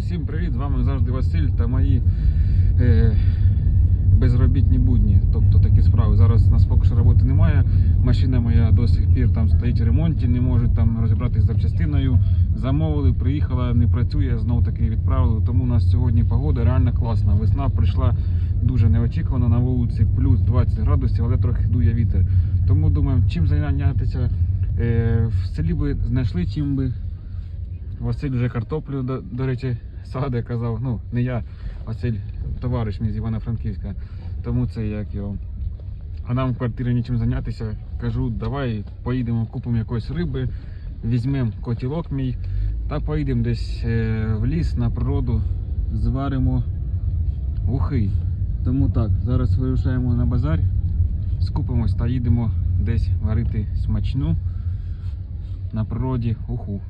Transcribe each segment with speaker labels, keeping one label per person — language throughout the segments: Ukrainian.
Speaker 1: всім привіт! З вами завжди Василь та мої е, безробітні будні. Тобто такі справи. Зараз у нас поки що роботи немає. Машина моя до сих пір там стоїть в ремонті, не можуть там розібратися з запчастиною. Замовили, приїхала, не працює, знов таки відправили. Тому у нас сьогодні погода реально класна. Весна прийшла дуже неочікувано на вулиці, плюс 20 градусів, але трохи дує вітер. Тому думаємо, чим зайнятися. Е, в селі би знайшли чим би Василь вже картоплю, до, до речі, саде казав. Ну, не я, Василь, товариш мій з Івано-Франківська. Тому це як його. А нам в квартирі нічим зайнятися. Кажу, давай поїдемо, купимо якоїсь риби, візьмемо котілок мій та поїдемо десь е, в ліс на природу, зваримо ухи. Тому так, зараз вирушаємо на базар, скупимось та їдемо десь варити смачну на природі уху.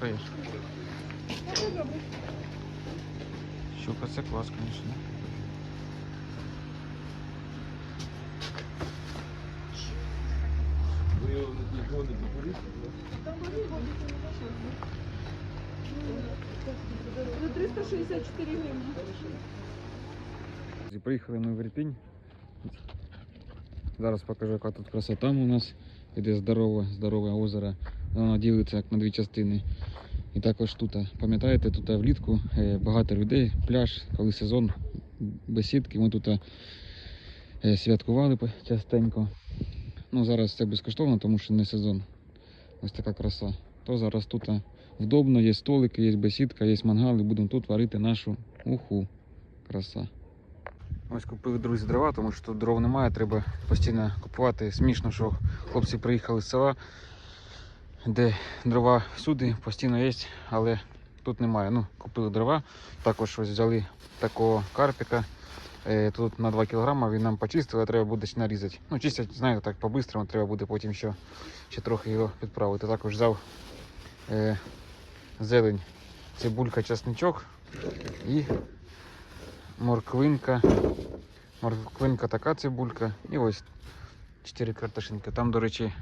Speaker 1: Ти, щука це клас, звісно.
Speaker 2: За 364 гривні.
Speaker 1: Приїхали ми в Ірпінь. Зараз покажу, яка тут краса. Там у нас іде здорове, здорове озеро. Воно ділиться як на дві частини. І також тут, пам'ятаєте, тут влітку е, багато людей, пляж, коли сезон, бесідки. Ми тут е, святкували частенько. Ну, зараз це безкоштовно, тому що не сезон. Ось така краса. То зараз тут вдобно, є столики, є бесідка, є мангал, і будемо тут варити нашу уху. Краса. Ось купили друзі дрова, тому що тут дров немає, треба постійно купувати. Смішно, що хлопці приїхали з села, де дрова всюди постійно є, але тут немає. Ну, купили дрова. Також ось взяли такого карпіка. Е, Тут на 2 кг він нам почистили, а треба буде ще нарізати. Ну, чистять, знаєте, так по-бистрому, треба буде потім ще, ще трохи його підправити. Також взяв е, зелень, цибулька, часничок і морквинка. Морквинка така цибулька. І ось 4 картошинки. Там, до речі,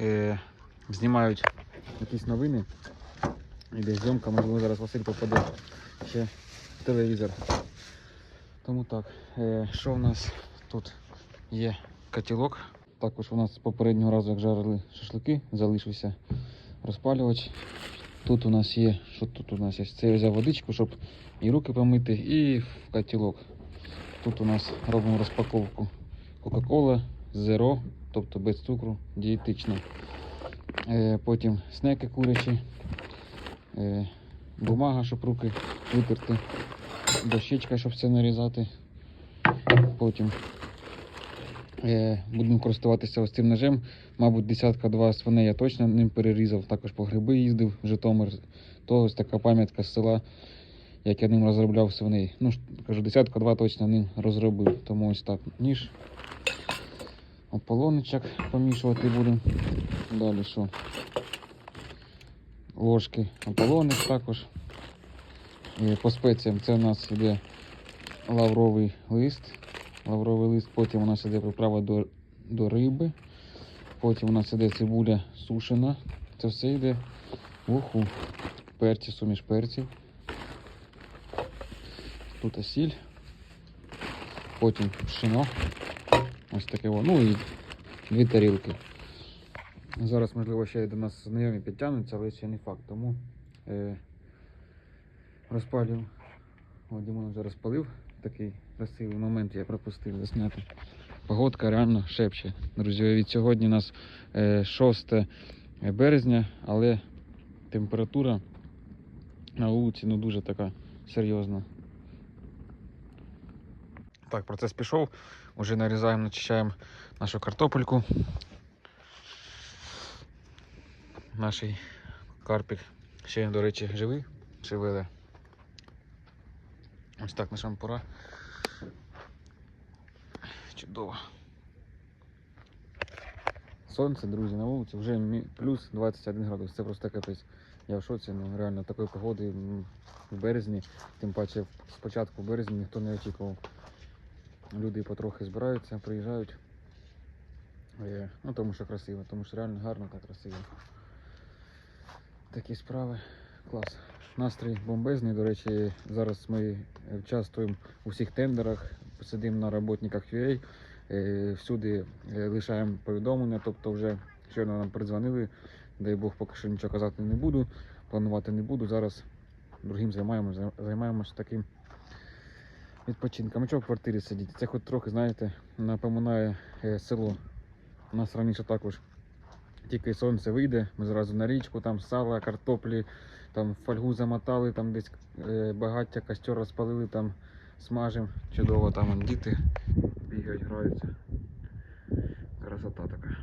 Speaker 1: е, знімають якісь новини. Іде зйомка, можливо, зараз Василь попаде ще в телевізор. Тому так, е, що в нас тут є котілок. Також у нас попереднього разу, як жарили шашлики, залишився розпалювач. Тут у нас є, що тут у нас є? Це я взяв водичку, щоб і руки помити, і в котілок. Тут у нас робимо розпаковку Кока-Кола, Zero, тобто без цукру, дієтично. Е, потім снеки курячі, е, бумага, щоб руки витерти, дощечка, щоб це нарізати. Потім е, будемо користуватися ось цим ножем. Мабуть, десятка два свиней я точно ним перерізав, також по гриби їздив в Житомир. То ось така пам'ятка з села як я ним розробляв свиней. Ну, кажу, десятка два точно ним розробив. Тому ось так ніж. Ополоничок помішувати будемо. Далі що? Ложки, ополоник також. І по спеціям це у нас йде лавровий лист. Лавровий лист, потім у нас іде приправа до, до риби. Потім у нас іде цибуля сушена. Це все йде в уху. Перці, суміш перців. Тут сіль, потім пшено. Ось таке воно. Ну і дві тарілки. Зараз, можливо, ще до нас знайомі підтягнуться, але ще не факт. Тому е, розпалюємо. Дімон вже розпалив. Такий красивий момент я пропустив засняти. Погодка реально шепче. Друзі, від сьогодні у нас е, 6 березня, але температура на вулиці ну, дуже така серйозна. Так, процес пішов. Уже нарізаємо, начищаємо нашу картопельку. Наш карпік ще, до речі, живий, шевеле. Ось так наша пора. Чудово. Сонце, друзі, на вулиці вже плюс 21 градус. Це просто капець. Я в шоці, ну реально такої погоди в березні, тим паче спочатку березня ніхто не очікував. Люди потрохи збираються, приїжджають. Е, Ну тому що красиво, тому що реально гарно та красиво. Такі справи. Клас. Настрій бомбезний. До речі, зараз ми участвуємо у всіх тендерах, сидимо на роботниках UA, е, всюди е, лишаємо повідомлення, тобто вже щойно нам передзвонили. Дай Бог, поки що нічого казати не буду, планувати не буду. Зараз другим займаємося, займаємося таким відпочинком. А чого в квартирі сидіти? Це хоч трохи, знаєте, напоминає е, село. У нас раніше також тільки сонце вийде, ми зразу на річку, там сала, картоплі, там фольгу замотали, там десь багаття, костер розпалили, там смажимо. Чудово, там діти бігають, граються. Красота така.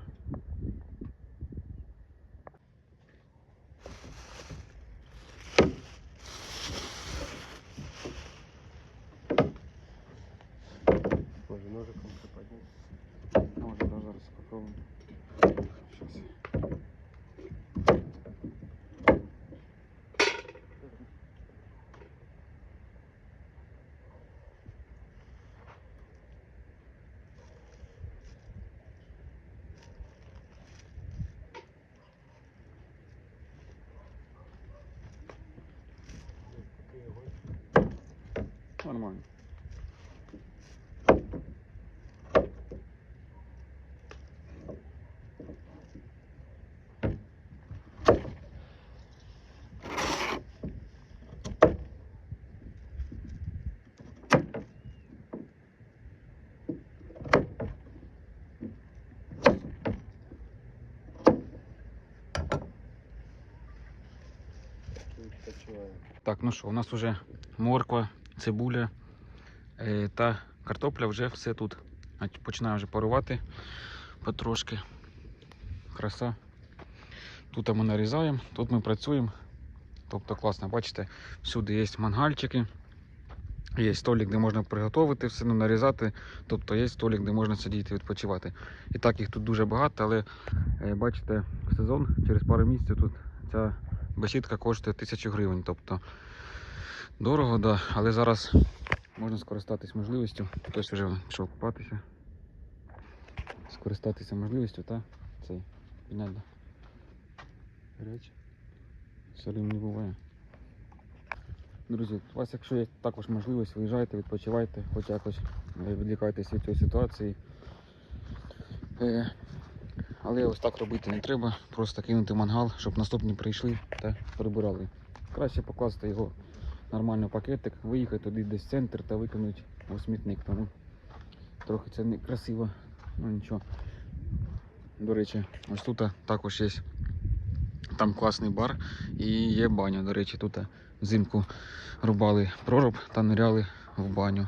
Speaker 3: Може ножиком приподняти.
Speaker 1: Може, да, зараз попробуємо. Щас. Нормально.
Speaker 3: Відпочиваємо.
Speaker 1: Так, ну що, у нас вже морква, цибуля е, та картопля вже все тут. Починаю вже парувати потрошки. Краса. Тут ми нарізаємо, тут ми працюємо. Тобто класно, бачите, всюди є мангальчики, є столик, де можна приготувати все, ну, нарізати. Тобто є столик, де можна сидіти відпочивати. І так їх тут дуже багато, але е, бачите, сезон через пару місяців тут ця бесідка коштує 1000 гривень. Тобто дорого, да, але зараз можна скористатись можливістю. Хтось вже пішов купатися. Скористатися можливістю та цей підняти. Гаряче. Солім не буває. Друзі, у вас, якщо є також можливість, виїжджайте, відпочивайте, хоч якось е, відлікайтесь від цієї ситуації. Але ось так робити не треба. Просто кинути мангал, щоб наступні прийшли та прибирали. Краще покласти його нормально в пакетик, виїхати туди десь в центр та викинути у смітник. Тому трохи це не красиво. Ну нічого. До речі, ось тут також є там класний бар і є баня. До речі, тут взимку рубали проруб та ниряли в баню.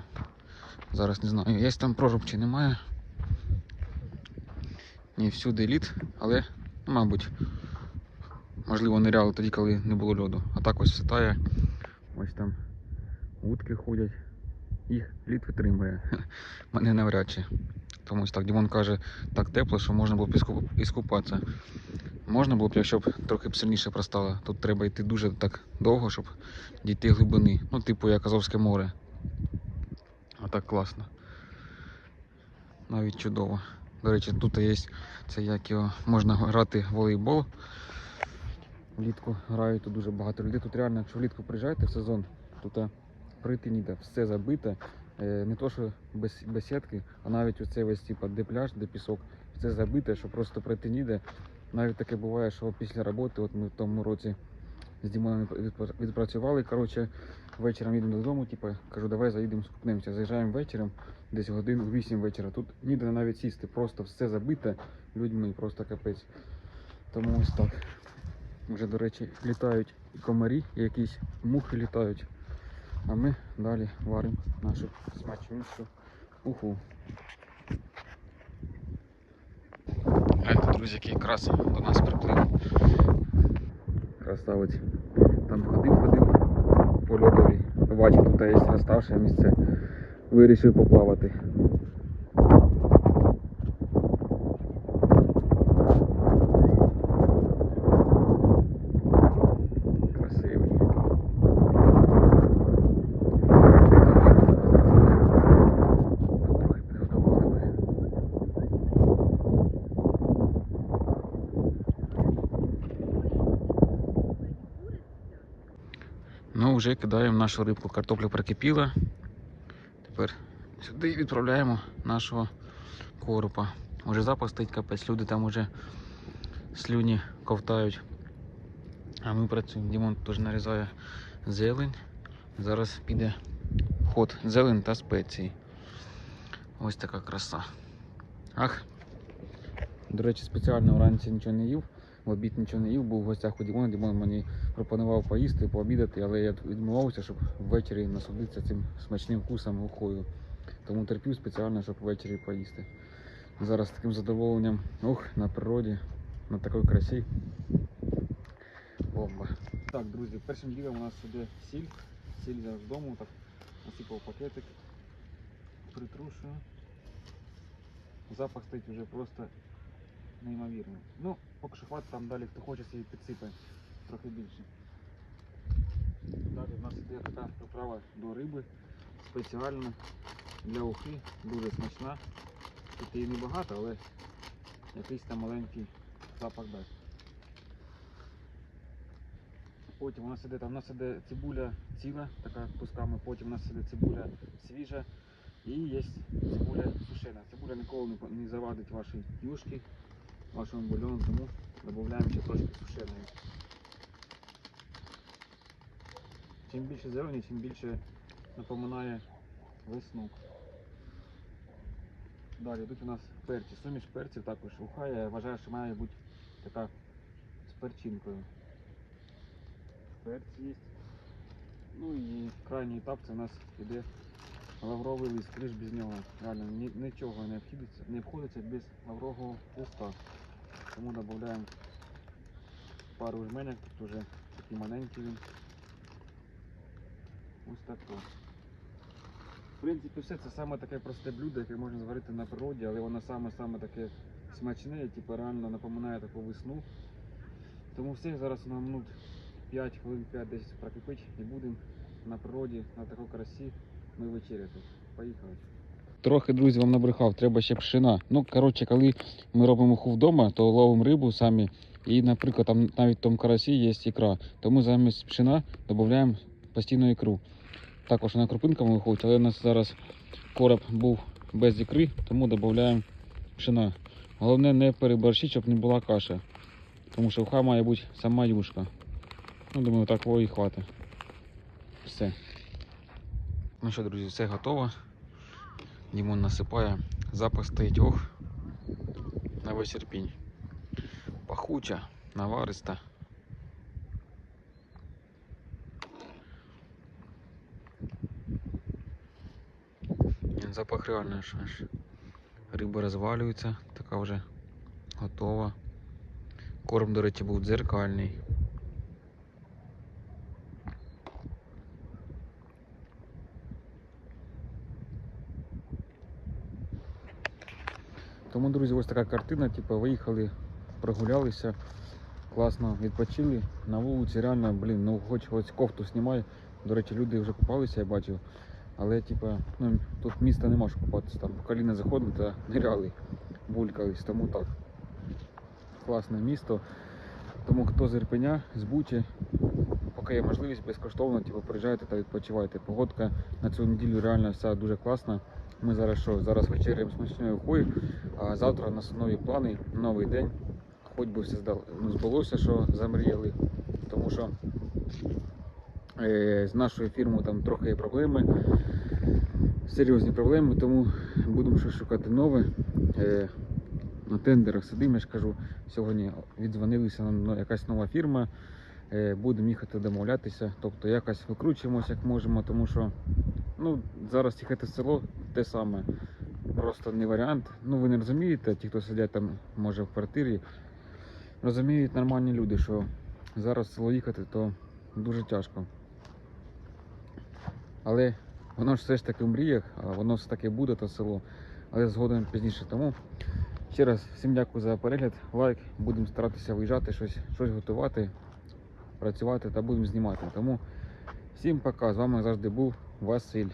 Speaker 1: Зараз не знаю, є там проруб чи немає. Ні, всюди лід, але, мабуть, можливо, ниряли тоді, коли не було льоду. А так ось все. Ось там утки ходять. Їх лід витримує. Мене навряд чи. Тому ось так Дімон каже, так тепло, що можна було б іскупатися. Можна було б, якщо б трохи б сильніше простало. Тут треба йти дуже так довго, щоб дійти глибини. Ну, типу як Азовське море. А так класно. Навіть чудово. До речі, тут є це як його можна грати в волейбол. Влітку грають тут дуже багато людей. Тут реально, якщо влітку приїжджаєте в сезон, тут а, пройти ніде, все забите. Е, Не то, що без, сітки, а навіть оцей весь типу, де пляж, де пісок, все забите, що просто пройти ніде. Навіть таке буває, що після роботи, от ми в тому році з Дімоном відпрацювали. Коротше, вечором їдемо додому, типу, кажу, давай заїдемо скупнемося. Заїжджаємо вечором, десь годин у 8 вечора. Тут ніде навіть сісти, просто все забите людьми, просто капець. Тому ось так. Вже, до речі, літають комарі, і якісь мухи літають. А ми далі варимо нашу смачнішу уху. Друзі, який якраз до нас приплив. Красавець. Там ходив, ходив по льодові. Бачив, тут є розставше місце. Вирішив поплавати. Ну, вже кидаємо нашу рибку. Картопля прокипіла. Тепер сюди відправляємо нашого коропа. Уже стоїть капець, люди там уже слюні ковтають. А ми працюємо. Дімон теж нарізає зелень. Зараз піде ход зелень та спеції. Ось така краса. Ах. До речі, спеціально вранці нічого не їв, в обід нічого не їв, був в гостях у Дімона. Дімон мені пропонував поїсти, пообідати, але я відмовився, щоб ввечері насолодитися цим смачним вкусом ухою. Тому терпів спеціально, щоб ввечері поїсти. Зараз з таким задоволенням, ух, на природі, на такій красі. Бомба. Так, друзі, першим ділом у нас сюди сіль. Сіль зараз з так насипав пакетик, притрушую. Запах стоїть вже просто неймовірний. Ну, поки що хватить, там далі хто хоче собі підсипе трохи більше. Далі в нас іде така приправа до риби спеціально для ухи, дуже смачна. Тут її небагато, але якийсь там маленький запах дасть. Потім у нас іде, там у нас іде цибуля ціла, така кусками, потім у нас іде цибуля свіжа і є цибуля сушена. Цибуля ніколи не завадить вашій юшки, вашому бульону, тому додаємо ще трошки сушеної. Чим більше зелені, чим більше напоминає весну. Далі тут у нас перці. Суміш перців також уха, я вважаю, що має бути така з перчинкою. Перці є. Ну і крайній етап це у нас іде лавровий лист, криш без нього. Реально нічого не обходиться без лаврового листа. Тому додаємо пару жменяк, тут вже такий маленький він. Ось так. от. В принципі, все це саме таке просте блюдо, яке можна зварити на природі, але воно саме-саме таке смачне, типу реально напоминає таку весну. Тому все, зараз нам минут 5 хвилин 5 десь прокипить і будемо на природі, на такій красі ми вечеряти. Поїхали. Трохи, друзі, вам набрехав, треба ще пшена. Ну, коротше, коли ми робимо ху вдома, то ловимо рибу самі. І, наприклад, там навіть в тому карасі є ікра. Тому замість пшена додаємо постійно ікру. Також вона крупинками виходить, але у нас зараз короб був без ікри, тому додаємо пшена. Головне не переборщити, щоб не була каша. Тому що уха має бути сама юшка. Ну, думаю, такого і хватить. Все. Ну що, друзі, все готово. Дімон насипає. Запах стоїть ох. На весь серпінь. Пахуча, навариста. Запах реально аж. Риба розвалюється, така вже готова. Корм, до речі, був дзеркальний. Тому, друзі, ось така картина. Типу, виїхали, прогулялися, класно відпочили. На вулиці реально, блін, ну хоч ось кофту знімай. До речі, люди вже купалися, я бачив. Але типу, ну, тут міста нема що купатися. Там коліна заходили та ниряли, булькались, тому так. Класне місто. Тому хто з Ірпеня, з Бучі, поки є можливість безкоштовно, типу, приїжджайте та відпочивайте. Погодка на цю неділю реально вся дуже класна. Ми зараз що? Зараз вечеряємо смачною хою, а завтра у нас нові плани, новий день. Хоч би все ну, збулося, що замріяли. Тому що е, з нашою фірмою там трохи є проблеми, серйозні проблеми, тому будемо щось шукати нове. Е, на тендерах сидимо, я ж кажу, сьогодні віддзвонилися нам ну, якась нова фірма. Е, Будемо їхати домовлятися, тобто якось викручуємося як можемо, тому що ну, зараз їхати село те саме. Просто не варіант. Ну ви не розумієте, ті, хто сидять там, може в квартирі, розуміють нормальні люди, що зараз село їхати то дуже тяжко. Але воно ж все ж таки в мріях, а воно все таки буде, то село, але згодом пізніше. Тому ще раз всім дякую за перегляд, лайк. Будемо старатися виїжджати, щось, щось готувати, працювати та будемо знімати. Тому всім пока. З вами завжди був Василь.